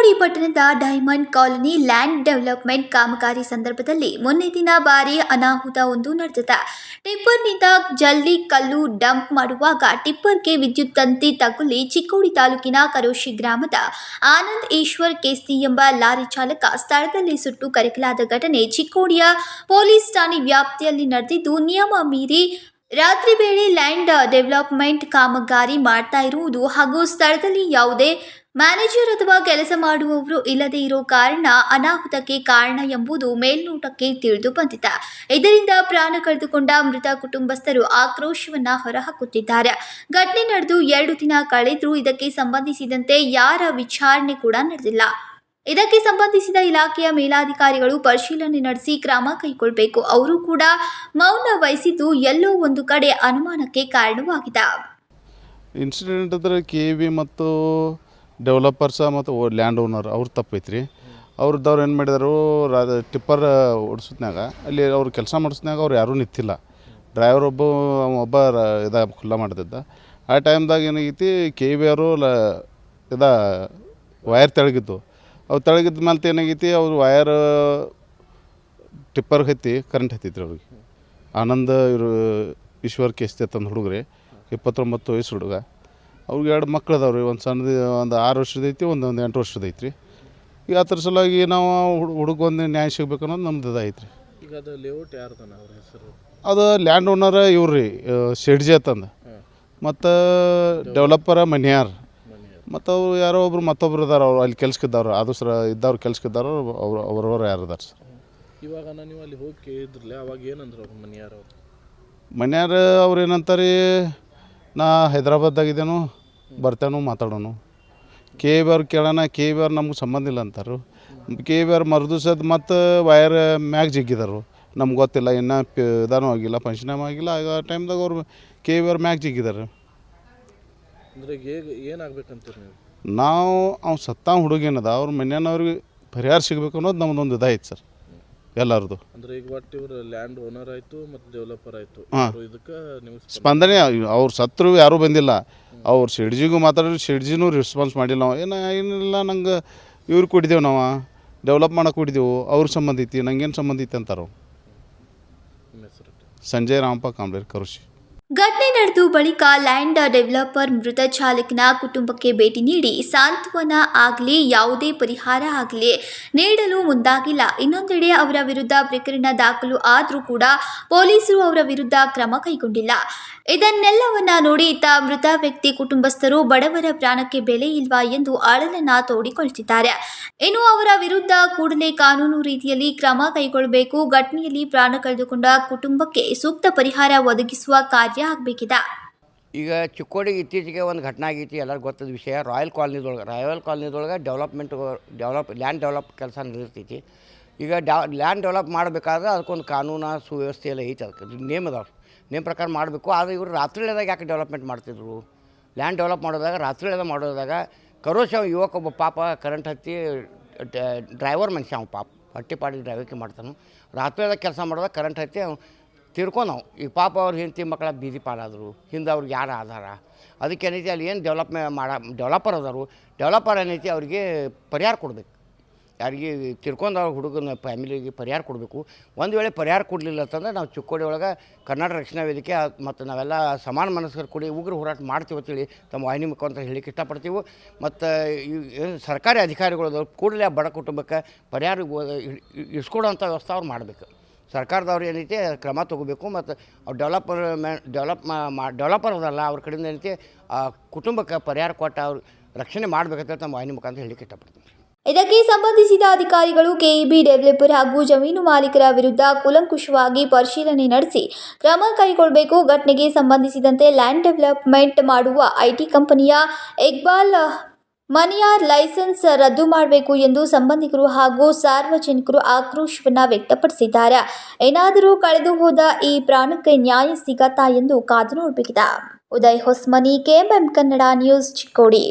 ಚಿಕ್ಕೋಡಿ ಪಟ್ಟಣದ diamond colony land development ಕಾಮಗಾರಿ ಸಂದರ್ಭದಲ್ಲಿ ಮೊನ್ನೆ ದಿನ ಭಾರಿ ಅನಾಹುತ ಒಂದು ನಡೆದಿದೆ. ಟಿಪ್ಪರ್ನಿಂದ ಜಲ್ಲಿ ಕಲ್ಲು ಡಂಪ್ ಮಾಡುವಾಗ ಟಿಪ್ಪರ್ಗೆ ವಿದ್ಯುತ್ ತಂತಿ ತಗುಲಿ ಚಿಕ್ಕೋಡಿ ತಾಲೂಕಿನ ಕರೋಶಿ ಗ್ರಾಮದ ಆನಂದ್ ಈಶ್ವರ್ ಕೇಸ್ತಿ ಎಂಬ ಲಾರಿ ಚಾಲಕ ಸ್ಥಳದಲ್ಲಿ ಸುಟ್ಟು ಕರಕಲಾದ ಘಟನೆ ಚಿಕ್ಕೋಡಿಯ ಪೊಲೀಸ್ ಠಾಣೆ ವ್ಯಾಪ್ತಿಯಲ್ಲಿ ನಡೆದಿದ್ದು, ನಿಯಮ ಮೀರಿ ರಾತ್ರಿ ವೇಳೆ ಲ್ಯಾಂಡ್ ಡೆವಲಪ್ಮೆಂಟ್ ಕಾಮಗಾರಿ ಮಾಡ್ತಾ ಇರುವುದು ಹಾಗೂ ಸ್ಥಳದಲ್ಲಿ ಯಾವುದೇ ಮ್ಯಾನೇಜರ್ ಅಥವಾ ಕೆಲಸ ಮಾಡುವವರು ಇಲ್ಲದೆ ಇರೋ ಕಾರಣ ಅನಾಹುತಕ್ಕೆ ಕಾರಣ ಎಂಬುದು ಮೇಲ್ನೋಟಕ್ಕೆ ತಿಳಿದು ಬಂದಿದೆ. ಇದರಿಂದ ಪ್ರಾಣ ಕಳೆದುಕೊಂಡ ಮೃತ ಕುಟುಂಬಸ್ಥರು ಆಕ್ರೋಶವನ್ನ ಹೊರಹಾಕುತ್ತಿದ್ದಾರೆ. ಘಟನೆ ನಡೆದು ಎರಡು ದಿನ ಕಳೆದರೂ ಇದಕ್ಕೆ ಸಂಬಂಧಿಸಿದಂತೆ ಯಾರ ವಿಚಾರಣೆ ಕೂಡ ನಡೆದಿಲ್ಲ. ಇದಕ್ಕೆ ಸಂಬಂಧಿಸಿದ ಇಲಾಖೆಯ ಮೇಲಾಧಿಕಾರಿಗಳು ಪರಿಶೀಲನೆ ನಡೆಸಿ ಕ್ರಮ ಕೈಗೊಳ್ಳಬೇಕು ಅವರು ಕೂಡ ಮೌನ ವಹಿಸಿದ್ದು ಎಲ್ಲೋ ಒಂದು ಕಡೆ ಅನುಮಾನಕ್ಕೆ ಕಾರಣವಾಗಿದೆ. ಇನ್ಸಿಡೆಂಟ್ ಕೆ ವಿ ಮತ್ತು ಡೆವಲಪರ್ಸ ಮತ್ತು ಲ್ಯಾಂಡ್ ಓನರ್ ಅವ್ರು ರೀ ಅವ್ರದ್ದವ್ರು ಏನು ಮಾಡಿದಾರು ರಾ ಟಿಪ್ಪರ್ ಓಡಿಸಿದ್ನಾಗ ಅಲ್ಲಿ ಅವ್ರು ಕೆಲಸ ಮಾಡಿಸ್ನಾಗ ಅವ್ರು ಯಾರೂ ನಿಂತಿಲ್ಲ. ಡ್ರೈವರ್ ಒಬ್ಬ ಒಬ್ಬ ಇದ ಖುಲ್ಲ ಮಾಡ್ತಿದ್ದ. ಆ ಟೈಮ್ದಾಗ ಏನಾಗೈತಿ, ಕೆ ಬಿ ಅವರು ಲ ಇದ ವಯರ್ ತೆಳಗಿದ್ದು ಅವು ತೆಳಗಿದ್ದ ಮೇಲೆ ಏನಾಗೈತಿ, ಅವ್ರು ವಯರ್ ಟಿಪ್ಪರ್ ಹತ್ತಿ, ಕರೆಂಟ್ ಹತ್ತಿತ್ರಿ ಅವ್ರಿಗೆ. ಆನಂದ ಇವರು ಈಶ್ವರ್ ಕೇಸ್ತಿ ತಂದು ಹುಡುಗ್ರಿ, ಇಪ್ಪತ್ತೊಂಬತ್ತು ವಯಸ್ಸು ಹುಡುಗ. ಅವ್ರಿಗೆ ಎರಡು ಮಕ್ಳು ಅದಾವೆ ರೀ ಒಂದು ಸಣ್ಣದು ಒಂದು ಆರು ವರ್ಷದ ಐತಿ ಒಂದು ಒಂದು ಎಂಟು ವರ್ಷದ ರೀ ಈಗ ಅದ್ರ ಸಲುವಾಗಿ ನಾವು ಹುಡುಗ ಒಂದು ನ್ಯಾಯ ಸಿಗ್ಬೇಕು ಅನ್ನೋದು ನಮ್ದು ರೀ ಈಗ ಅದು ಲೇಔಟ್ ಯಾರ್ದನ ಅವ್ರ ಹೆಸರು? ಅದು ಲ್ಯಾಂಡ್ ಓನರ್ ಇವ್ರು ರೀ ಶೆಡ್ಜಿ ಅಂತಂದು ಮತ್ತು ಡೆವಲಪರ ಮನ್ಯಾರ್ ಮತ್ತು ಅವ್ರು ಯಾರೋ ಒಬ್ರು ಮತ್ತೊಬ್ರು ಇದಾರೆ ಅವ್ರು ಅಲ್ಲಿ ಕೆಲ್ಸಕ್ಕಿದ್ದವ್ರು ಅದು ಸರ ಇದ್ದವ್ರು ಕೆಲ್ಸಕ್ಕಿದ್ದಾರೋ ಅವ್ರು ಅವ್ರವ್ರು ಯಾರು ಇದಾರೆ ಸರ್. ಇವಾಗ ನಾನು ನೀವು ಅಲ್ಲಿ ಹೋಗಿ ಕೇಳಿದ್ರಲ್ಲ ಅವಾಗ ಏನಂದ್ರು ಅವ್ರ ಮನಿಯಾರ ಅವ್ರು? ಮನ್ಯಾರ ಅವ್ರು ಏನಂತಾರೆ ನಾ ಹೈದ್ರಾಬಾದ್ದಾಗಿದ್ದೇನು ಬರ್ತೇನು ಮಾತಾಡೋನು. ಕೆ ಬಿ ಆರ್ ಕೇಳೋಣ ಕೆ ಬಿ ಆರ್ ನಮ್ಗೆ ಸಂಬಂಧ ಇಲ್ಲ ಅಂತಾರು. ಕೆ ಬಿ ಆರ್ ಮರ್ದಿಸೋದು ಮತ್ತು ವೈರ್ ಮ್ಯಾಗ ಜಿಗ್ಗಿದಾರು. ನಮ್ಗೆ ಗೊತ್ತಿಲ್ಲ ಇನ್ನೂ ಇದಾನು ಆಗಿಲ್ಲ ಪಂಚನಾಮ ಆಗಿಲ್ಲ ಆಗ ಟೈಮ್ದಾಗ ಅವ್ರು ಕೆ ಬಿ ಆರ್ ಮ್ಯಾಗ ಜಿಗ್ಗಿದಾರೆ. ಅಂದ್ರೆ ಏನಾಗ್ಬೇಕಂತೀರಿ ನೀವು? ನಾವು ಅವ್ನು ಸತ್ತ ಹುಡುಗೇನದ ಅವ್ರ ಮನೆಯವ್ರಿಗೆ ಪರಿಹಾರ ಸಿಗಬೇಕು ಅನ್ನೋದು ನಮ್ದೊಂದು ಇದಾಯ್ತು ಸರ್. ಎಲ್ಲರದು. ಅಂದ್ರೆ ಈಗ ಒಟ್ಟು ಇವ್ರು ಲ್ಯಾಂಡ್ ಓನರ್ ಆಯ್ತು ಮತ್ತು ಡೆವಲಪರ್ ಆಯ್ತು. ಹಾ. ಇದಕ್ಕೆ ನೀವು ಸ್ಪಂದನೆ ಅವ್ರ ಸತ್ರು ಯಾರು ಬಂದಿಲ್ಲ. ಅವ್ರು ಶಿಡ್ಜಿಗೂ ಮಾತಾಡಿದ್ರು ಶಿಡ್ಜಿನೂ ರೆಸ್ಪಾನ್ಸ್ ಮಾಡಿಲ್ಲ ನಾವು. ಏನು ಏನಿಲ್ಲ ನಂಗೆ ಇವ್ರು ಕೊಟ್ಟಿದ್ದೇವೆ ನಾವು. ಡೆವಲಪ್ ಮಾಡಕ್ಕೆ ಕೊಟ್ಟಿದ್ದೆವು ಅವ್ರ ಸಂಬಂಧ ಐತಿ ನಂಗೇನು ಸಂಬಂಧ ಐತಿ ಅಂತಾರೆ. ಸಂಜಯ್ ರಾಮಪ್ಪ ಕಾಂಬ್ಲೇರ್ ಕರುಷಿ. ನಡೆದು ಬಳಿಕ ಲ್ಯಾಂಡ್ ಡೆವಲಪರ್ ಮೃತ ಚಾಲಕನ ಕುಟುಂಬಕ್ಕೆ ಭೇಟಿ ನೀಡಿ ಸಾಂತ್ವನ ಆಗಲಿ, ಯಾವುದೇ ಪರಿಹಾರ ಆಗಲಿ ನೀಡಲು ಮುಂದಾಗಿಲ್ಲ. ಇನ್ನೊಂದೆಡೆ ಅವರ ವಿರುದ್ಧ ಪ್ರಕರಣ ದಾಖಲು ಆದರೂ ಕೂಡ ಪೊಲೀಸರು ಅವರ ವಿರುದ್ಧ ಕ್ರಮ ಕೈಗೊಂಡಿಲ್ಲ. ಇದನ್ನೆಲ್ಲವನ್ನ ನೋಡಿ ಇತ್ತ ಮೃತ ವ್ಯಕ್ತಿ ಕುಟುಂಬಸ್ಥರು ಬಡವರ ಪ್ರಾಣಕ್ಕೆ ಬೆಲೆ ಇಲ್ವಾ ಎಂದು ಅಳಲನ್ನ ತೋಡಿಕೊಳ್ತಿದ್ದಾರೆ. ಇನ್ನು ಅವರ ವಿರುದ್ಧ ಕೂಡಲೇ ಕಾನೂನು ರೀತಿಯಲ್ಲಿ ಕ್ರಮ ಕೈಗೊಳ್ಳಬೇಕು. ಘಟನೆಯಲ್ಲಿ ಪ್ರಾಣ ಕಳೆದುಕೊಂಡ ಕುಟುಂಬಕ್ಕೆ ಸೂಕ್ತ ಪರಿಹಾರ ಒದಗಿಸುವ ಕಾರ್ಯ ಆಗಬೇಕಿದೆ. ಈಗ ಚಿಕ್ಕೋಡಿಗೆ ಇತ್ತೀಚೆಗೆ ಒಂದು ಘಟನೆ ಆಗೈತಿ, ಎಲ್ಲರಿಗೂ ಗೊತ್ತದ ವಿಷಯ. ರಾಯಲ್ ಕಾಲನಿದೊಳಗೆ ರಾಯಲ್ ಕಾಲನಿದೊಳಗೆ ಡೆವಲಪ್ಮೆಂಟ್ ಡೆವಲಪ್ ಲ್ಯಾಂಡ್ ಡೆವಲಪ್ ಕೆಲಸ ನಡೆದಿರ್ತೈತಿ. ಈಗ ಡ್ಯಾ ಲ್ಯಾಂಡ್ ಡೆವಲಪ್ ಮಾಡಬೇಕಾದ್ರೆ ಅದಕ್ಕೊಂದು ಕಾನೂನು ಸುವ್ಯವಸ್ಥೆ ಎಲ್ಲ ಐತೆ ಅದಕ್ಕೆ. ನೇಮ್ ಅದಾವೆ. ನೇಮ್ ಪ್ರಕಾರ ಮಾಡಬೇಕು. ಆದರೆ ಇವರು ರಾತ್ರಿದಾಗ ಯಾಕೆ ಡೆವಲಪ್ಮೆಂಟ್ ಮಾಡ್ತಿದ್ರು? ಲ್ಯಾಂಡ್ ಡೆವಲಪ್ ಮಾಡೋದಾಗ ರಾತ್ರಿದಾಗ ಮಾಡೋದಾಗ ಕರೋಶ ಯುವಕ ಒಬ್ಬ ಪಾಪ ಕರೆಂಟ್ ಹತ್ತಿ ಡ್ರೈವರ್ ಮನುಷ್ಯ ಅವ್ನು ಪಾಪ. ಹಟ್ಟಿಪಾಡಿ ಡ್ರೈವರ್ಗೆ ಮಾಡ್ತಾನೆ. ರಾತ್ರಿದಾಗ ಕೆಲಸ ಮಾಡಿದಾಗ ಕರೆಂಟ್ ಹತ್ತಿ ಅವ್ನು ತಿರ್ಕೊಂಡವು ಈಗ ಪಾಪ ಅವ್ರ ಹೆಂಡತಿ ಮಕ್ಕಳ ಬೀದಿ ಪಾಲಾದರು ಹಿಂದೆ ಅವ್ರಿಗೆ ಯಾರು ಆಧಾರ? ಅದಕ್ಕೆ ಏನೈತಿ ಅಲ್ಲಿ ಏನು ಡೆವಲಪ್ಮೆ ಮಾಡ ಡೆವಲಪರ್ ಅದಾರು. ಡೆವಲಪರ್ ಏನೈತಿ ಅವ್ರಿಗೆ ಪರಿಹಾರ ಕೊಡಬೇಕು. ಯಾರಿಗೆ ತಿರ್ಕೊಂಡವ್ರ ಹುಡುಗನ ಫ್ಯಾಮಿಲಿಗೆ ಪರಿಹಾರ ಕೊಡಬೇಕು. ಒಂದು ವೇಳೆ ಪರಿಹಾರ ಕೊಡಲಿಲ್ಲ ಅಂತಂದ್ರೆ ನಾವು ಚಿಕ್ಕೋಡಿ ಒಳಗೆ ಕರ್ನಾಟಕ ರಕ್ಷಣಾ ವೇದಿಕೆ, ಮತ್ತು ನಾವೆಲ್ಲ ಸಮಾನ ಮನಸ್ಕರ ಕೂಡಿ ಉಗ್ರ ಹೋರಾಟ ಮಾಡ್ತೀವಿ ಅಂತೇಳಿ ತಮ್ಮ ವಾಹಿನಿ ಮುಖಾಂತರ ಹೇಳಿಕ್ಕೆ ಇಷ್ಟಪಡ್ತೀವಿ. ಮತ್ತು ಈ ಸರ್ಕಾರಿ ಅಧಿಕಾರಿಗಳು ಕೂಡಲೇ ಬಡ ಕುಟುಂಬಕ್ಕೆ ಪರಿಹಾರ ಇಸ್ಕೊಡೋಂಥ ವ್ಯವಸ್ಥೆ ಅವ್ರು ಮಾಡಬೇಕು. ಸರ್ಕಾರದವ್ರು ಏನೈತಿ ಕ್ರಮ ತೊಗೋಬೇಕು ಮತ್ತು ಅವ್ರು ಡೆವಲಪರ್ ಮ್ಯಾ ಡೆವಲಪ್ ಮಾ ಡೆವಲಪರ್ ಅದಲ್ಲ, ಅವ್ರ ಕಡೆಯಿಂದ ಏನೈತಿ ಕುಟುಂಬಕ್ಕೆ ಪರಿಹಾರ ಕೊಟ್ಟು ಅವ್ರು ರಕ್ಷಣೆ ಮಾಡಬೇಕಂತ ನಮ್ಮ ವಾಹಿನಿ ಮುಖಾಂತರ ಹೇಳಲಿಕ್ಕೆ ಇಷ್ಟಪಡ್ತೀನಿ. ಇದಕ್ಕೆ ಸಂಬಂಧಿಸಿದ ಅಧಿಕಾರಿಗಳು ಕೆಇಬಿ ಡೆವಲಪರ್ ಹಾಗೂ ಜಮೀನು ಮಾಲೀಕರ ವಿರುದ್ಧ ಕೂಲಂಕುಷವಾಗಿ ಪರಿಶೀಲನೆ ನಡೆಸಿ ಕ್ರಮ ಕೈಗೊಳ್ಳಬೇಕು ಘಟನೆಗೆ ಸಂಬಂಧಿಸಿದಂತೆ ಲ್ಯಾಂಡ್ ಡೆವಲಪ್ಮೆಂಟ್ ಮಾಡುವ ಐಟಿ ಕಂಪನಿಯ ಇಕ್ಬಾಲ್ ಮನಿಯಾರ್ ಲೈಸೆನ್ಸ್ ರದ್ದು ಮಾಡಬೇಕು ಎಂದು ಸಂಬಂಧಿಕರು ಹಾಗೂ ಸಾರ್ವಜನಿಕರು ಆಕ್ರೋಶವನ್ನ ವ್ಯಕ್ತಪಡಿಸಿದ್ದಾರೆ. ಏನಾದರೂ ಕಳೆದು ಹೋದ ಈ ಪ್ರಾಣಕ್ಕೆ ನ್ಯಾಯ ಸಿಗತ್ತಾ ಎಂದು ಕಾದು ನೋಡಬೇಕಿದೆ. Uday Hosmani, KMM Kannada news Chikkodi.